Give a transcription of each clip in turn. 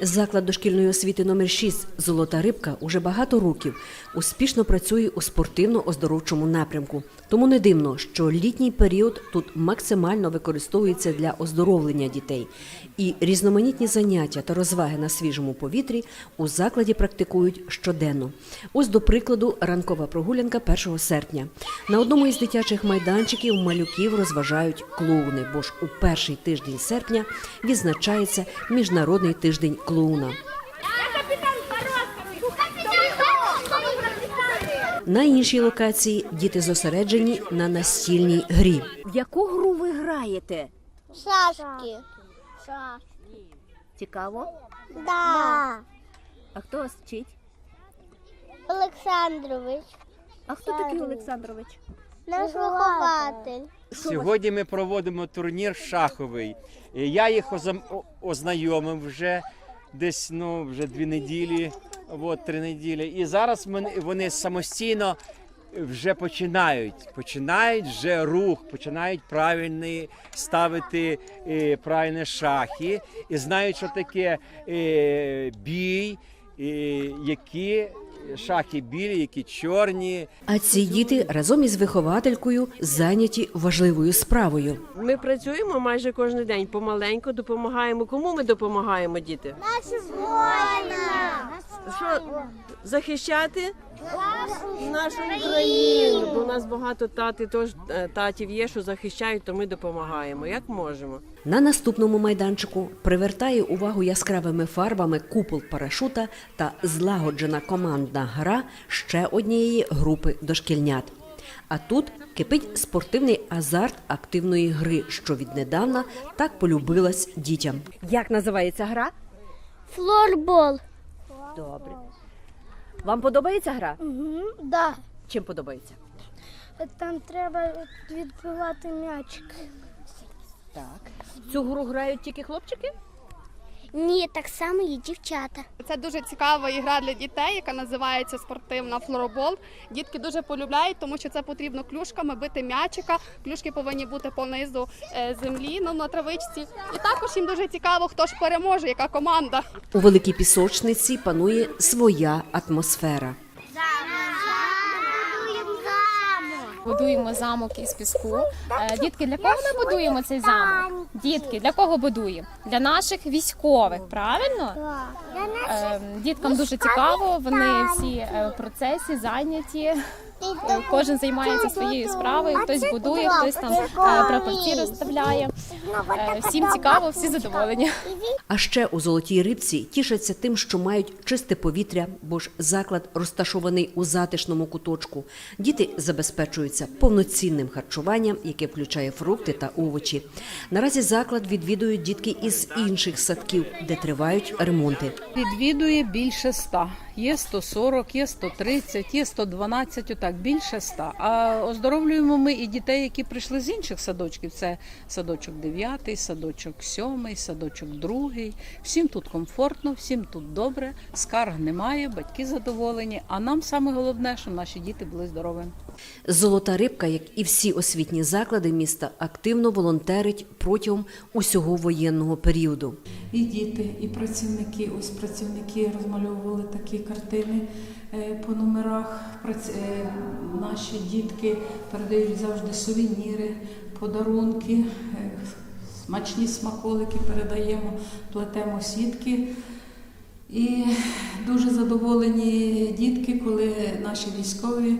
Заклад дошкільної освіти номер 6 Золота рибка уже багато років успішно працює у спортивно-оздоровчому напрямку. Тому не дивно, що літній період тут максимально використовується для оздоровлення дітей. І різноманітні заняття та розваги на свіжому повітрі у закладі практикують щоденно. Ось до прикладу, ранкова прогулянка 1 серпня. На одному із дитячих майданчиків малюків розважають клоуни, бо ж у перший тиждень серпня відзначається міжнародний тиждень клоуна. На іншій локації діти зосереджені на настільній грі. В яку гру ви граєте? Шашки. Цікаво. Да. А хто вас вчить? Олександрович. А хто такий Олександрович? Наш вихователь. Сьогодні ми проводимо турнір шаховий. Я їх ознайомив вже десь ну, вже дві неділі, от, три неділі. І зараз вони самостійно вже починають. Починають вже рух, починають правильні ставити і, правильні шахи і знають, що таке і, бій, і, які шахи білі, які чорні. А ці діти разом із вихователькою зайняті важливою справою. Ми працюємо майже кожен день помаленьку, допомагаємо. Кому ми допомагаємо, діти? Наші воїна. Що захищати нашу країну? Бо у нас багато тати, тож е, татів є, що захищають, то ми допомагаємо. Як можемо. На наступному майданчику привертає увагу яскравими фарбами купол парашута та злагоджена командна гра ще однієї групи дошкільнят. А тут кипить спортивний азарт активної гри, що віднедавна так полюбилась дітям. Як називається гра? Флорбол. Добре. Вам подобається гра? Угу. Да. Чим подобається? Там треба відбивати м'ячик. Так. Цю гру грають тільки хлопчики? Ні, так само і дівчата. Це дуже цікава ігра для дітей, яка називається спортивна флоробол. Дітки дуже полюбляють, тому що це потрібно клюшками бити м'ячика. Клюшки повинні бути понизу е, землі, ну на травичці. І також їм дуже цікаво, хто ж переможе, яка команда. У великій пісочниці панує своя атмосфера. Будуємо замок із піску. Е, Дітки, для кого ми будуємо цей замок? Дітки, для кого будуємо? Для наших військових, правильно? Е, Діткам дуже цікаво, вони всі е, в процесі зайняті. Кожен займається своєю справою, хтось будує, хтось там е, прапорці розставляє. Е, Всім цікаво, всі задоволені. А ще у золотій рибці тішаться тим, що мають чисте повітря, бо ж заклад розташований у затишному куточку. Діти забезпечуються повноцінним харчуванням, яке включає фрукти та овочі. Наразі заклад відвідують дітки із інших садків, де тривають ремонти. Відвідує більше ста. Є 140, є 130, є 112, отак, більше ста. А оздоровлюємо ми і дітей, які прийшли з інших садочків. Це садочок 9, садочок 7, садочок 2. Всім тут комфортно, всім тут добре, скарг немає, батьки задоволені. А нам саме головне, щоб наші діти були здоровими. Золота рибка, як і всі освітні заклади міста, активно волонтерить протягом усього воєнного періоду. і діти, і працівники. Ось працівники розмальовували такі картини е, по номерах. Е, Наші дітки передають завжди сувеніри, подарунки, е, смачні смаколики передаємо, плетемо сітки. І дуже задоволені дітки, коли наші військові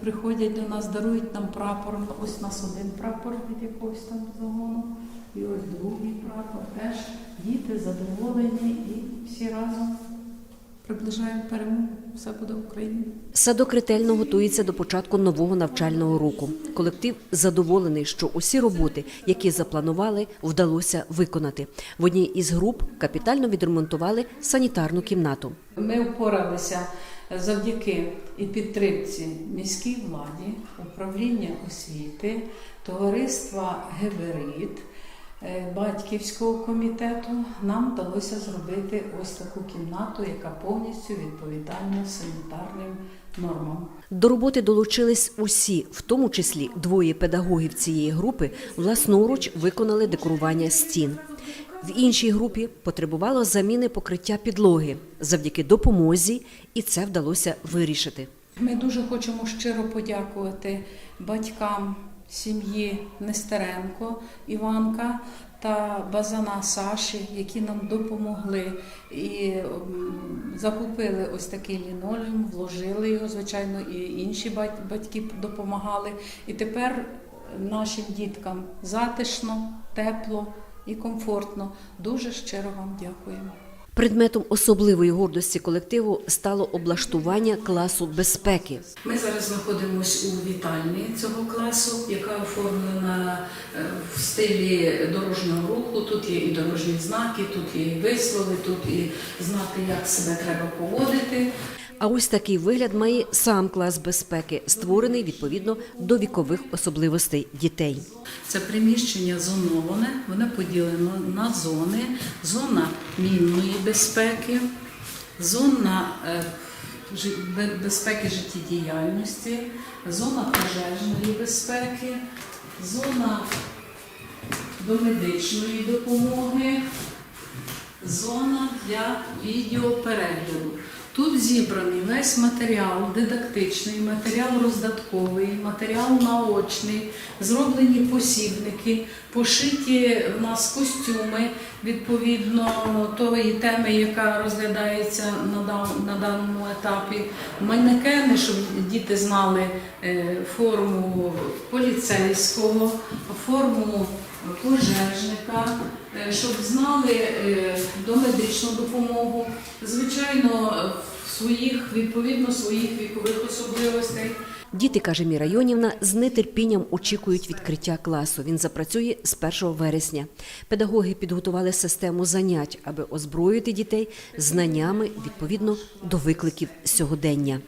приходять до нас, дарують нам прапор. Ось у нас один прапор від якогось там загону, і ось другий прапор. Теж діти задоволені і всі разом приближаємо перемогу. Все буде Україна. Садок ретельно готується до початку нового навчального року. Колектив задоволений, що усі роботи, які запланували, вдалося виконати. В одній із груп капітально відремонтували санітарну кімнату. Ми впоралися завдяки і підтримці міській владі, управління освіти, товариства Геберит, е, батьківського комітету. Нам вдалося зробити ось таку кімнату, яка повністю відповідальна санітарним нормам. До роботи долучились усі, в тому числі двоє педагогів цієї групи, власноруч виконали декорування стін. В іншій групі потребувало заміни покриття підлоги завдяки допомозі, і це вдалося вирішити. Ми дуже хочемо щиро подякувати батькам сім'ї Нестеренко Іванка та Базана Саші, які нам допомогли і закупили ось такий лінолеум, вложили його, звичайно, і інші бать- батьки допомагали. І тепер нашим діткам затишно, тепло і комфортно. Дуже щиро вам дякуємо. Предметом особливої гордості колективу стало облаштування класу безпеки. Ми зараз знаходимося у вітальні цього класу, яка оформлена е, в стилі дорожнього руху. Тут є і дорожні знаки, тут є і вислови, тут і знати, як себе треба поводити. А ось такий вигляд має сам клас безпеки, створений відповідно до вікових особливостей дітей. Це приміщення зоноване, воно поділено на зони. Зона мінної безпеки, зона е, безпеки життєдіяльності, зона пожежної безпеки, зона домедичної допомоги, зона для відеоперегляду. Тут зібраний весь матеріал дидактичний, матеріал роздатковий, матеріал наочний, зроблені посібники, пошиті в нас костюми відповідно тої теми, яка розглядається на, даному етапі. Манекени, щоб діти знали е, форму поліцейського, форму пожежника, е, щоб знали е, домедичну допомогу, звичайно, своїх відповідно своїх вікових особливостей. Діти, каже Міра Йонівна, з нетерпінням очікують відкриття класу. Він запрацює з 1 вересня. Педагоги підготували систему занять, аби озброїти дітей знаннями відповідно до викликів сьогодення.